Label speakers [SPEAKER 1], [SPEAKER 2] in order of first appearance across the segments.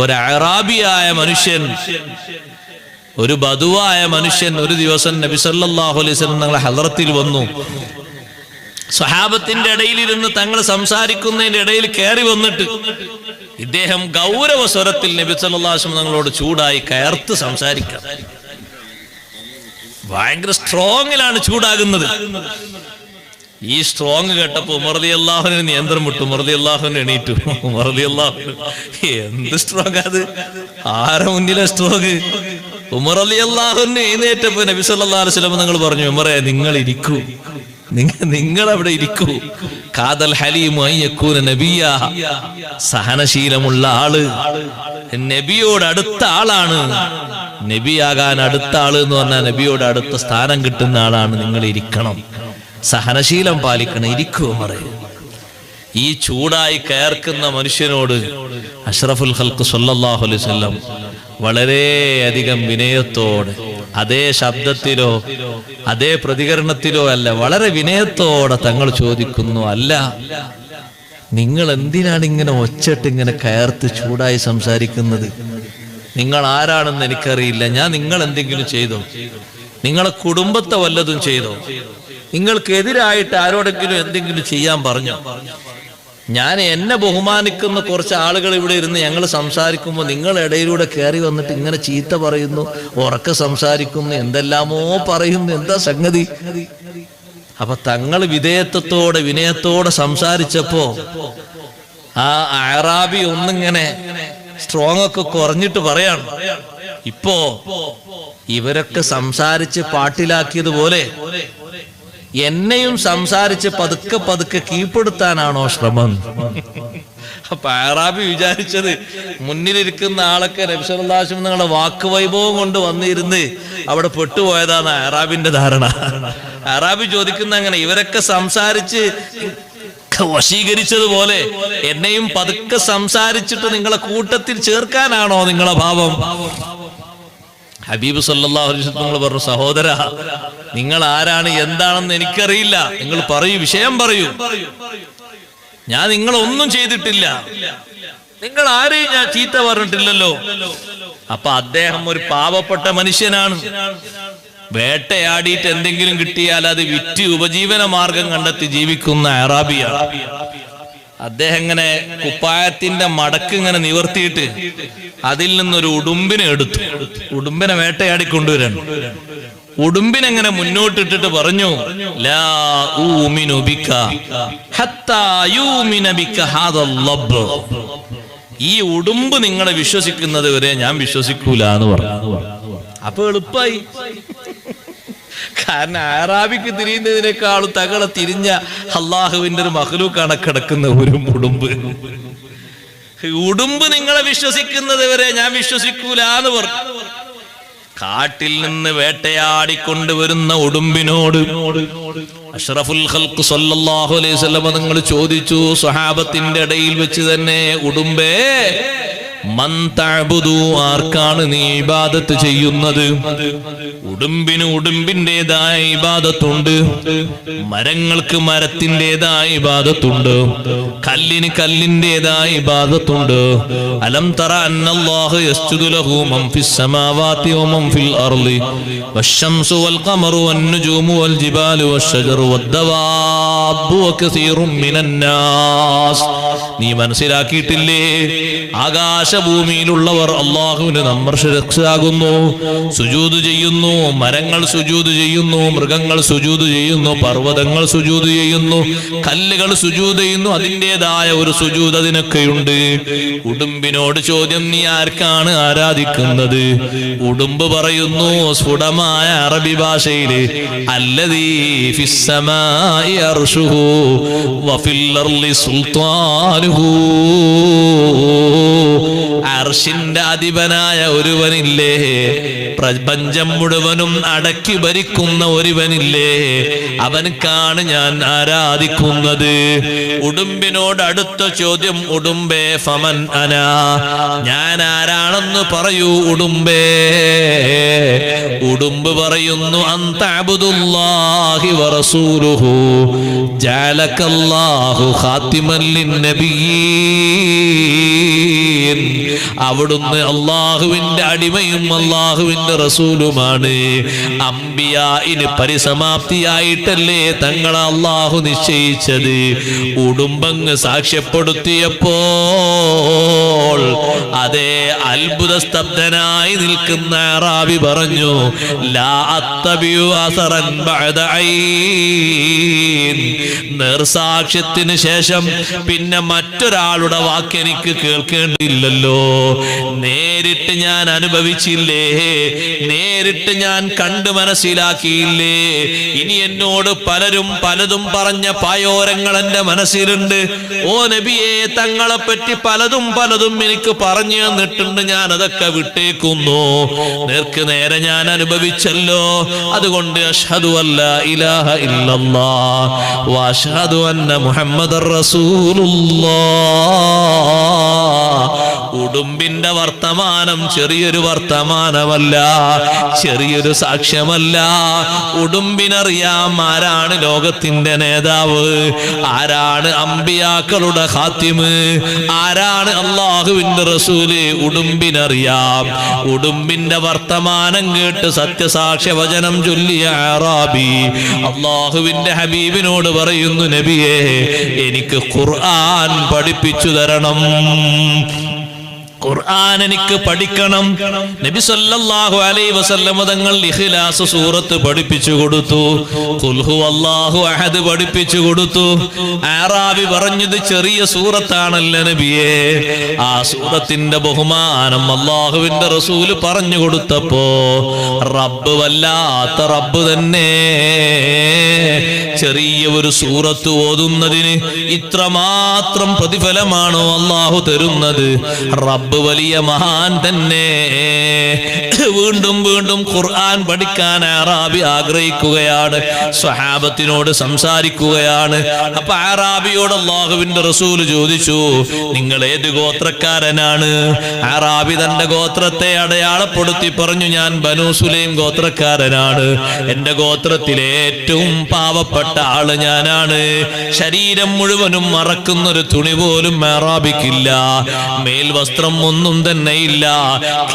[SPEAKER 1] ഒരു അറാബിയായ മനുഷ്യൻ ഒരു ബധുവായ മനുഷ്യൻ ഒരു ദിവസം നബി സല്ലല്ലാഹു അലൈഹി തങ്ങളെ ഹലറത്തിൽ വന്നു. സ്വഹാബത്തിന്റെ ഇടയിലിരുന്ന് തങ്ങൾ സംസാരിക്കുന്നതിന്റെ ഇടയിൽ കയറി വന്നിട്ട് ഇദ്ദേഹം ഗൗരവ സ്വരത്തിൽ നബി തങ്ങളോട് ചൂടായി കയർത്ത് സംസാരിക്കാം ഭയങ്കര സ്ട്രോങ്ങിലാണ് ചൂടാകുന്നത്. ഈ സ്ട്രോങ് കേട്ടപ്പോ മറുതി അള്ളാഹുവിന് നിയന്ത്രണം വിട്ടു. മറുതി അള്ളാഹുവിന് എണീറ്റു. മറുതി അള്ളാഹു എന്ത് സ്ട്രോങ് അത്? ആരെ മുന്നിലെ സ്ട്രോങ് ഉമർ അലി അള്ളാഹുവിന് എഴുന്നേറ്റപ്പോ നബി വസല്ലം നിങ്ങൾ പറഞ്ഞു ഉമറെ നിങ്ങൾ ഇരിക്കൂ. നിങ്ങൾ അവിടെ ഇരിക്കൂ. കാതൽ ഹലീമൂന നബിയ. സഹനശീലമുള്ള ആൾ. നബിയോട് അടുത്ത ആളാണ്. നബിയാകാൻ അടുത്ത ആൾ എന്ന് പറഞ്ഞാൽ നബിയോട് അടുത്ത സ്ഥാനം കിട്ടുന്ന ആളാണ് നിങ്ങൾ ഇരിക്കണം. സഹനശീലം പാലിക്കണം ഇരിക്കുവോ പറയൂ ഈ ചൂടായി കയർക്കുന്ന മനുഷ്യനോട് അഷ്റഫുൽ ഹൽക്ക് സല്ലല്ലാഹു അലൈഹി വസല്ലം വളരെയധികം വിനയത്തോടെ അതേ ശബ്ദത്തിലോ അതേ പ്രതികരണത്തിലോ അല്ല വളരെ വിനയത്തോടെ തങ്ങൾ ചോദിക്കുന്നു അല്ല നിങ്ങൾ എന്തിനാണ് ഇങ്ങനെ ഒച്ചട്ട് ഇങ്ങനെ കയർത്ത് ചൂടായി സംസാരിക്കുന്നത്? നിങ്ങൾ ആരാണെന്ന് എനിക്കറിയില്ല. ഞാൻ നിങ്ങൾ എന്തെങ്കിലും ചെയ്തോ? നിങ്ങളെ കുടുംബത്തെ വല്ലതും ചെയ്തോ? നിങ്ങൾക്കെതിരായിട്ട് ആരോടെങ്കിലും എന്തെങ്കിലും ചെയ്യാൻ പറഞ്ഞു? ഞാൻ എന്നെ ബഹുമാനിക്കുന്ന കുറച്ച് ആളുകൾ ഇവിടെ ഇരുന്ന് ഞങ്ങൾ സംസാരിക്കുമ്പോൾ നിങ്ങൾ ഇടയിലൂടെ കയറി വന്നിട്ട് ഇങ്ങനെ ചീത്ത പറയുന്നു ഉറക്ക സംസാരിക്കുന്നു എന്തെല്ലാമോ പറയുന്നു എന്താ സംഗതി? അപ്പൊ തങ്ങൾ വിധേയത്വത്തോടെ വിനയത്തോടെ സംസാരിച്ചപ്പോ ആ അറാബി ഒന്നിങ്ങനെ സ്ട്രോങ് ഒക്കെ കുറഞ്ഞിട്ട് പറയാണ്. ഇപ്പോ ഇവരൊക്കെ സംസാരിച്ച് പാട്ടിലാക്കിയതുപോലെ എന്നെയും സംസാരിച്ച് പതുക്കെ പതുക്കെ കീഴ്പ്പെടുത്താനാണോ ശ്രമം? അപ്പൊ ആറാബി വിചാരിച്ചത് മുന്നിലിരിക്കുന്ന ആളൊക്കെ നബ്സലാശം നിങ്ങളുടെ വാക്ക് വൈഭവം കൊണ്ട് വന്നിരുന്ന് അവിടെ പെട്ടുപോയതാണ് അറാബിന്റെ ധാരണ. അറാബി ചോദിക്കുന്ന അങ്ങനെ ഇവരൊക്കെ സംസാരിച്ച് വശീകരിച്ചതുപോലെ എന്നെയും പതുക്കെ സംസാരിച്ചിട്ട് നിങ്ങളെ കൂട്ടത്തിൽ ചേർക്കാനാണോ നിങ്ങളെ ഭാവം? ഹബീബ് വസല്ലം നിങ്ങൾ പറഞ്ഞു സഹോദര നിങ്ങൾ ആരാണ്? എന്താണെന്ന് എനിക്കറിയില്ല. നിങ്ങൾ പറയൂ വിഷയം പറയൂ. ഞാൻ നിങ്ങളൊന്നും ചെയ്തിട്ടില്ല. നിങ്ങൾ ആരെയും ഞാൻ ചീത്ത പറഞ്ഞിട്ടില്ലല്ലോ. അപ്പൊ അദ്ദേഹം ഒരു പാവപ്പെട്ട മനുഷ്യനാണ്. വേട്ടയാടിയിട്ട് എന്തെങ്കിലും കിട്ടിയാൽ അത് വിറ്റ് ഉപജീവന മാർഗം കണ്ടെത്തി ജീവിക്കുന്ന അറാബിയാണ്. അദ്ദേഹം ഇങ്ങനെ കുപ്പായത്തിന്റെ മടക്ക് ഇങ്ങനെ നിവർത്തിയിട്ട് അതിൽ നിന്നൊരു ഉടുമ്പിനെ എടുത്തു. ഉടുമ്പിനെ വേട്ടയാടി കൊണ്ടുവരണം ഉടുമ്പിനെങ്ങനെ മുന്നോട്ടിട്ടിട്ട് പറഞ്ഞു ലാ ബിക ഹത്താ ബിക. ഈ ഉടുമ്പ് നിങ്ങളെ വിശ്വസിക്കുന്നത് വരെ ഞാൻ വിശ്വസിക്കൂല എന്ന് പറഞ്ഞു. അപ്പൊ എളുപ്പായി. കാരണം ആറാബിക്ക് തിരിയുന്നതിനേക്കാളും തകളെ തിരിഞ്ഞ അള്ളാഹുവിന്റെ ഒരു മഹലൂക്കാണ് കിടക്കുന്ന ഒരു ഉടുമ്പ്. ഉടുമ്പ് നിങ്ങളെ വിശ്വസിക്കുന്നത് വരെ ഞാൻ വിശ്വസിക്കൂല എന്ന് പറഞ്ഞു. കാട്ടിൽ നിന്ന് വേട്ടയാടിക്കൊണ്ടുവരുന്ന ഉടുമ്പിനോട് അഷ്റഫുൽ ഹൽക്ക് സല്ലല്ലാഹു അലൈഹി നിങ്ങൾ ചോദിച്ചു സ്വഹാബത്തിന്റെ ഇടയിൽ വെച്ച് തന്നെ ഉടുമ്പേ? ആർക്കാണ് നീ ഇബാദത്ത് ചെയ്യുന്നത്? ഉടുമ്പിന് ഉടുമ്പിന്റേതായ ഇബാദത്തുണ്ട്. മരങ്ങൾക്ക് മരത്തിന്റെതായ ഇബാദത്തുണ്ട്. കല്ലിന് കല്ലിന്റെതായ ഇബാദത്തുണ്ട്. അലം തറ അന്നല്ലാഹു യസ്ജുദു ലഹു മൻ ഫിസ് സമാവാതി വമൻ ഫിൽ അർളി. വശംസു വൽ ഖമറു വൻ നുജൂമു വൽ ജിബാലു വശജറു വദ്ദവാബു കസീറു നാസ്. നീ മനസ്സിലാക്കിയിട്ടില്ലേ? ആകാശഭൂമിയിലുള്ളവർ അള്ളാഹുവിന് നമ്മർഷരക്ഷാകുന്നു സുജൂത് ചെയ്യുന്നു. മരങ്ങൾ സുജൂത് ചെയ്യുന്നു. മൃഗങ്ങൾ സുജൂത് ചെയ്യുന്നു. പർവതങ്ങൾ സുജൂത് ചെയ്യുന്നു. കല്ലുകൾ സുജൂത് ചെയ്യുന്നു. അതിന്റെതായ ഒരു സുജൂത് അതിനൊക്കെയുണ്ട്. ഉടുമ്പിനോട് ചോദ്യം നീ ആർക്കാണ് ആരാധിക്കുന്നത്? ഉടുമ്പ് പറയുന്നു സ്ഫുടമായ അറബി ഭാഷയിൽ അല്ലതീ അർഷിന്റെ അധിപനായ ഒരുവനില്ലേ? പ്രപഞ്ചം മുഴുവനും അടക്കി ഭരിക്കുന്ന ഒരുവനില്ലേ? അവനക്കാണ് ഞാൻ ആരാധിക്കുന്നത്. ഉടുമ്പിനോട് അടുത്ത ചോദ്യം ഉടുമ്പേ ഫമൻ അന? ഞാൻ ആരാണെന്ന് പറയൂ ഉടുമ്പേ. ഉടുമ്പ് പറയുന്നു അന്താബുദുല്ലാഹി വറസൂലുഹു ജാലക്കല്ലാഹു ഖാതിമൻ ലിന്നബിയ്യീൻ അവിടുന്ന് അള്ളാഹുവിന്റെ അടിമയും അള്ളാഹുവിന്റെ റസൂലുമാണ്. അമ്പിയായിന് പരിസമാപ്തിയായിട്ടല്ലേ തങ്ങളെ അള്ളാഹു നിശ്ചയിച്ചത്. ഉടുമ്പങ്ങ് സാക്ഷ്യപ്പെടുത്തിയപ്പോൾ അതേ അത്ഭുത സ്തബ്ധനായി നിൽക്കുന്ന റാബി പറഞ്ഞു ലാ. നിർസാക്ഷ്യത്തിന് ശേഷം പിന്നെ മറ്റൊരാളുടെ വാക്ക് എനിക്ക് കേൾക്കേണ്ടിയില്ലല്ലോ നേരിട്ട് ഞാൻ അനുഭവിച്ചില്ലേ? നേരിട്ട് ഞാൻ കണ്ടു മനസ്സിലാക്കിയില്ലേ? ഇനി എന്നോട് പലരും പലതും പറഞ്ഞ പായോരങ്ങൾ എന്റെ മനസ്സിലുണ്ട്. ഓ നബിയെ തങ്ങളെ പറ്റി പലതും പലതും എനിക്ക് പറഞ്ഞു തന്നിട്ടുണ്ട്. ഞാൻ അതൊക്കെ വിട്ടേക്കുന്നു. നേർക്ക് നേരെ ഞാൻ അനുഭവിച്ചല്ലോ. അതുകൊണ്ട് അഷ്ഹദു അല്ല ഇലാഹ ഇല്ലല്ലാ വഅഷ്ഹദു അന്ന മുഹമ്മദ് റസൂലുള്ളാഹ്. ഉടുമ്പിന്റെ വർത്തമാനം ചെറിയൊരു വർത്തമാനമല്ല ചെറിയൊരു സാക്ഷ്യമല്ല. ഉടുമ്പിനറിയാം ആരാണ് ലോകത്തിന്റെ നേതാവ് ആരാണ് അമ്പിയാക്കളുടെ ഹാത്തിമ് ആരാണ് അള്ളാഹുവിന്റെ റസൂൽ. ഉടുമ്പിനറിയാം. ഉടുമ്പിന്റെ വർത്തമാനം കേട്ട് സത്യസാക്ഷ്യ വചനം ചൊല്ലിയ ആറാബി അള്ളാഹുവിന്റെ ഹബീബിനോട് പറയുന്നു നബിയെ എനിക്ക് ഖുർആൻ പഠിപ്പിച്ചു തരണം. ഖുർആൻ എനിക്ക് പഠിക്കണം. നബി സല്ലല്ലാഹു അലൈഹി വസല്ലം തങ്ങൾ ഇഖ്ലാസ് സൂറത്ത് പഠിപ്പിച്ചു കൊടുത്തു. ഖുൽ ഹുവല്ലാഹു അഹദ് പഠിപ്പിച്ചു കൊടുത്തു. ആറാബി പറഞ്ഞത് ചെറിയ സൂറത്താണല്ലോ നബിയെ. ആ സൂറത്തിന്റെ ബഹുമാനം അള്ളാഹുവിന്റെ റസൂൽ പറഞ്ഞു കൊടുത്തപ്പോ റബ്ബ് വല്ലാത്ത റബ്ബ് തന്നെ. ചെറിയ ഒരു സൂറത്ത് ഓതുന്നതിന് ഇത്രമാത്രം പ്രതിഫലമാണോ അല്ലാഹു തരുന്നത്? റബ്ബ് വലിയ മഹാൻ തന്നെ. വീണ്ടും വീണ്ടും ഖുർആൻ പഠിക്കാൻ ആറാബി ആഗ്രഹിക്കുകയാണ്. സ്വഹാബത്തിനോട് സംസാരിക്കുകയാണ്. അപ്പൊ ആറാബിയോട് അള്ളാഹുവിന്റെ റസൂൽ ചോദിച്ചു നിങ്ങൾ ഏത് ഗോത്രക്കാരനാണ്? ആറാബി തന്റെ ഗോത്രത്തെ അടയാളപ്പെടുത്തി പറഞ്ഞു ഞാൻ ബനു സുലൈം ഗോത്രക്കാരനാണ്. എന്റെ ഗോത്രത്തിലെ ഏറ്റവും പാവപ്പെട്ട ആൾ ഞാനാണ്. ശരീരം മുഴുവനും മറക്കുന്നൊരു തുണി പോലും മേറാബിക്കില്ല മേൽവസ്ത്രം ഒന്നും തന്നെ ഇല്ല.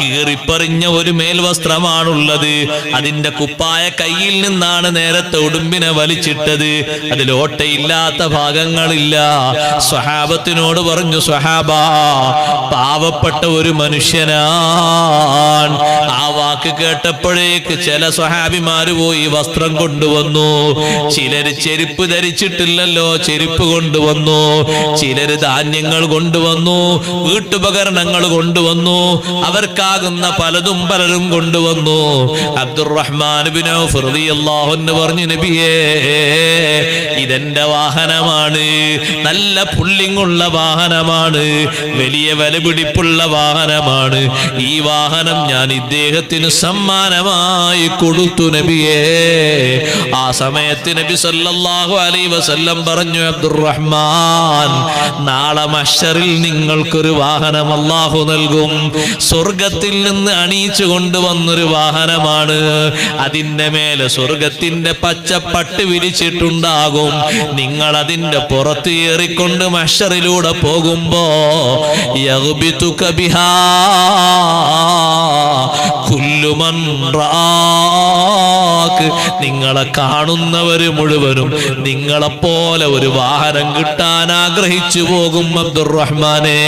[SPEAKER 1] കീറിപ്പറിഞ്ഞ ഒരു മേൽവസ്ത്രമാണുള്ളത്. അതിന്റെ കുപ്പായ കയ്യിൽ നിന്നാണ് നേരത്തെ ഉടുമ്പിനെ വലിച്ചിട്ടത്. അതിൽ ഓട്ടയില്ലാത്ത ഭാഗങ്ങളില്ല. സ്വഹാബത്തിനോട് പറഞ്ഞു സ്വഹാബ പാവപ്പെട്ട ഒരു മനുഷ്യനാണ്. ആ വാക്ക് കേട്ടപ്പോഴേക്ക് ചില സ്വഹാബിമാര് പോയി വസ്ത്രം കൊണ്ടുവന്നു. ചിലര് ചെരുപ്പ് ധരിച്ചിട്ടില്ലല്ലോ ചെരുപ്പ് കൊണ്ടുവന്നു. ചിലര് ധാന്യങ്ങൾ കൊണ്ടുവന്നു. വീട്ടുപകരണങ്ങൾ കൊണ്ടുവന്നു. അവർക്കാകുന്ന പലതും പലരും കൊണ്ടുവന്നു. അബ്ദുറഹ്മാൻ പറഞ്ഞു നബിയേ ഇതെന്റെ വാഹനമാണ്. നല്ല പുള്ളിങ്ങുള്ള വാഹനമാണ്. വലിയ വിലപിടിപ്പുള്ള വാഹനമാണ്. ഈ വാഹനം ഞാൻ ഇദ്ദേഹത്തിന് സമ്മാനമായി കൊടുത്തു നബിയേ. ആ സമയത്ത് നബി സല്ലല്ലാഹു അലൈ വസല്ലം പറഞ്ഞു അബ്ദുറഹ്മാൻ നാളെ മഷറിൽ നിങ്ങൾക്കൊരു വാഹനം അല്ലാഹു നൽകും. സ്വർഗത്തിൽ നിന്ന് അണിയിച്ചു കൊണ്ടുവന്നൊരു വാഹനമാണ്. അതിന്റെ മേലെ സ്വർഗത്തിന്റെ പച്ചപ്പട്ട് വിരിച്ചിട്ടുണ്ടാകും. നിങ്ങൾ അതിന്റെ പുറത്ത് ഏറിക്കൊണ്ട് മഷറിലൂടെ പോകുമ്പോ നിങ്ങളെ കാണുന്നവര് മുഴുവനും നിങ്ങളെപ്പോലെ ഒരു വാഹനം കിട്ടാൻ ആഗ്രഹിച്ചു പോകും അബ്ദുറഹ്മാനെ.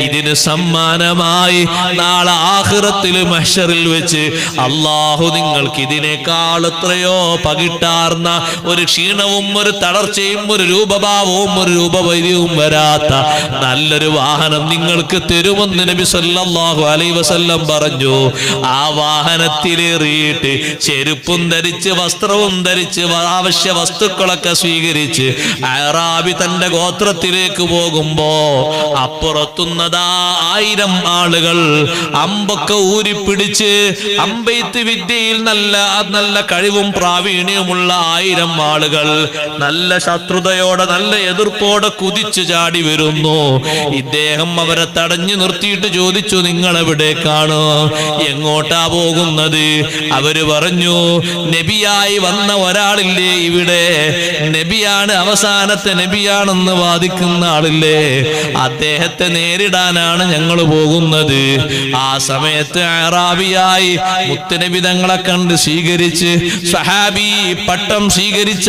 [SPEAKER 1] ഇതിന് സമ്മാനമായി നാളെ ആഹ്റത്തിൽ മഷറിൽ വെച്ച് അള്ളാഹു നിങ്ങൾക്ക് ഇതിനേക്കാൾ എത്രയോ പകിട്ടാർന്ന ഒരു ക്ഷീണവും ഒരു തളർച്ചയും ഒരു രൂപഭാവവും ഒരു രൂപവൈദ്യവും വരാത്ത നല്ലൊരു വാഹനം നിങ്ങൾക്ക് തരുമെന്ന് നബി സല്ലല്ലാഹു അലൈഹി വസല്ലം പറഞ്ഞു. ആ വാഹനത്തിലേറിയിട്ട് ചെരുപ്പും ധരിച്ച് വസ്ത്രവും ധരിച്ച് ആവശ്യ വസ്തുക്കളൊക്കെ സ്വീകരിച്ച് അറാബി തന്റെ ഗോത്രത്തിലേക്ക് പോകുമ്പോ അപ്പുറത്തുന്നതാ ആയിരം ആളുകൾ അമ്പൊക്കെ ഊരിപ്പിടിച്ച് അമ്പെയ്ത്ത് വിദ്യയിൽ നല്ല നല്ല കഴിവും പ്രാവീണ്യവുമുള്ള ആയിരം ആളുകൾ നല്ല ശത്രുതയോടെ നല്ല എതിർപ്പോടെ കുതിച്ചു ചാടി വരുന്നു. ഇദ്ദേഹം അവരെ തടഞ്ഞു നിർത്തിയിട്ട് ചോദിച്ചു നിങ്ങൾ എവിടേക്കാണ് കാണോ? എങ്ങോട്ടാ പോകുന്നത്? അവർ പറഞ്ഞു നബിയായി വന്ന ഒരാളില്ലേ ഇവിടെ? നബിയാണ് അവസാനത്തെ നബിയാണെന്ന് വാദിക്കുന്ന ആളില്ലേ? അദ്ദേഹത്തെ നേരിടാനാണ് ഞങ്ങൾ പോകുന്നത്. ആ സമയത്ത് അറാബിയായി മുത്തനബി തങ്ങളെ കണ്ട് സ്വീകരിച്ച് സഹാബി പട്ടം സ്വീകരിച്ച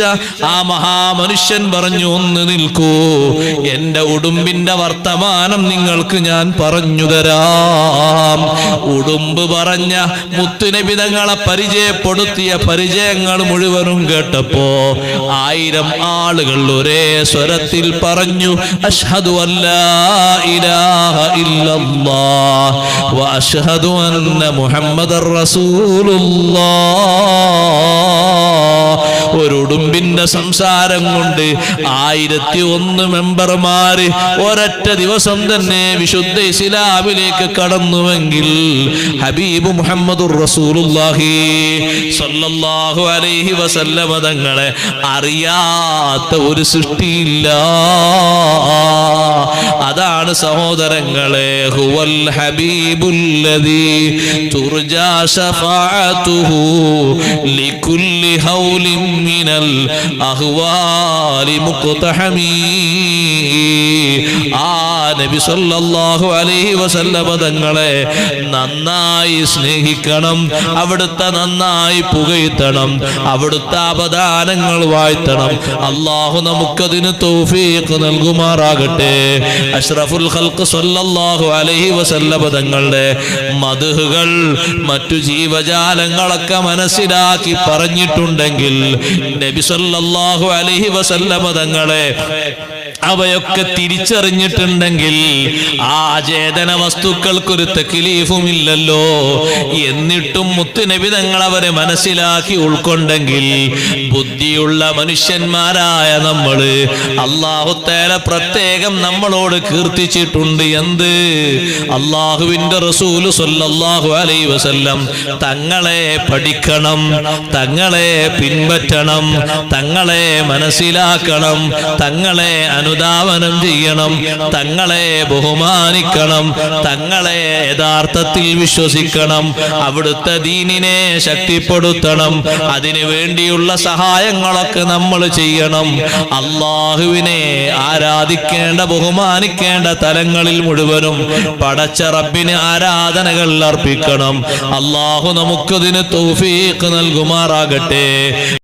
[SPEAKER 1] ആ മഹാമനുഷ്യൻ പറഞ്ഞു ഒന്ന് നിൽക്കൂ. എന്റെ ഉടുമ്പിന്റെ വർത്തമാനം നിങ്ങൾക്ക് ഞാൻ പറഞ്ഞു തരാം. ഉടുമ്പ് പറഞ്ഞ മുത്തുനബി തങ്ങളെ പരിചയപ്പെടുത്തിയ പരിചയങ്ങൾ മുഴുവനും കേട്ടപ്പോ ആയിരം ആളുകൾ ഒരേ സ്വരത്തിൽ പറഞ്ഞു അഷ്ഹദു അല്ലാ ഇലാഹ ഇല്ലല്ലാഹ് വ അഷ്ഹദു അന്ന محمد رسول ഒരു ഉടുമ്പിന്റെ സംസാരം കൊണ്ട് ആയിരത്തി ഒന്ന് മെമ്പർമാര് ഒരൊറ്റ ദിവസം തന്നെ വിശുദ്ധ ഇസ്ലാമിലേക്ക് കടന്നുവെങ്കിൽ ഹബീബ് മുഹമ്മദ് അലൈഹി വസല്ലമ തങ്ങളെ അറിയാത്ത ഒരു സൃഷ്ടിയില്ല. അതാണ് സഹോദരങ്ങളെ ഹുവൽ ഹബീബുല്ലദീ തുർജാ ശഫാഅതുഹു ലികുല്ലി ഹൗലിൻ മിനൽ അഹ്വാലി മുഖ്തഹമീ. ആ നബി സല്ലല്ലാഹു അലൈഹി വസല്ലമ തങ്ങളെ നന്നായി സ്നേഹിക്കണം അവിടുത്തെ നന്നായി പുകഴ്ത്തണം അവിടുത്തെ അവദാനങ്ങൾ വാഴ്ത്തണം. അള്ളാഹു നമുക്കതിന് തൗഫീഖ് നൽകുമാറാകട്ടെ. അഷ്റഫുൽ ഖൽഖ് സല്ലല്ലാഹു അലൈഹി വസല്ലമ തങ്ങളുടെ മധുഹുകൾ മറ്റു ജീവജാലങ്ങളൊക്കെ മനസ്സിലാക്കി പറഞ്ഞിട്ടുണ്ടെങ്കിൽ നബി സല്ലല്ലാഹു അലൈഹി വസല്ലമ തങ്ങളെ അവയൊക്കെ തിരിച്ചറിഞ്ഞിട്ടുണ്ടെങ്കിൽ ആ ചേതന വസ്തുക്കൾക്കൊരു തെക്കിലീഫുമില്ലല്ലോ. എന്നിട്ടും മുത്തുനബി തങ്ങൾ അവരെ മനസ്സിലാക്കി ഉൾക്കൊണ്ടെങ്കിൽ ബുദ്ധിയുള്ള മനുഷ്യന്മാരായ നമ്മൾ അള്ളാഹുത്തേല പ്രത്യേകം നമ്മളോട് കീർത്തിച്ചിട്ടുണ്ട്. എന്ത്? അള്ളാഹുവിന്റെ റസൂൽ സൊല്ലാഹു അലൈ വസല്ലം തങ്ങളെ പഠിക്കണം തങ്ങളെ പിൻപറ്റണം തങ്ങളെ മനസ്സിലാക്കണം തങ്ങളെ അനുധാവനം ചെയ്യണം തങ്ങളെ ബഹുമാനിക്കണം തങ്ങളെ യഥാർത്ഥത്തിൽ വിശ്വസിക്കണം അവിടുത്തെ ദീനിനെ ശക്തിപ്പെടുത്തണം അതിനു വേണ്ടിയുള്ള സഹായങ്ങളൊക്കെ നമ്മൾ ചെയ്യണം. അള്ളാഹുവിനെ ആരാധിക്കേണ്ട ബഹുമാനിക്കേണ്ട തലങ്ങളിൽ മുഴുവനും പടച്ച റബ്ബിന് ആരാധനകൾ അർപ്പിക്കണം. അള്ളാഹു നമുക്കതിന് തൗഫീഖ് നൽകുമാറാകട്ടെ.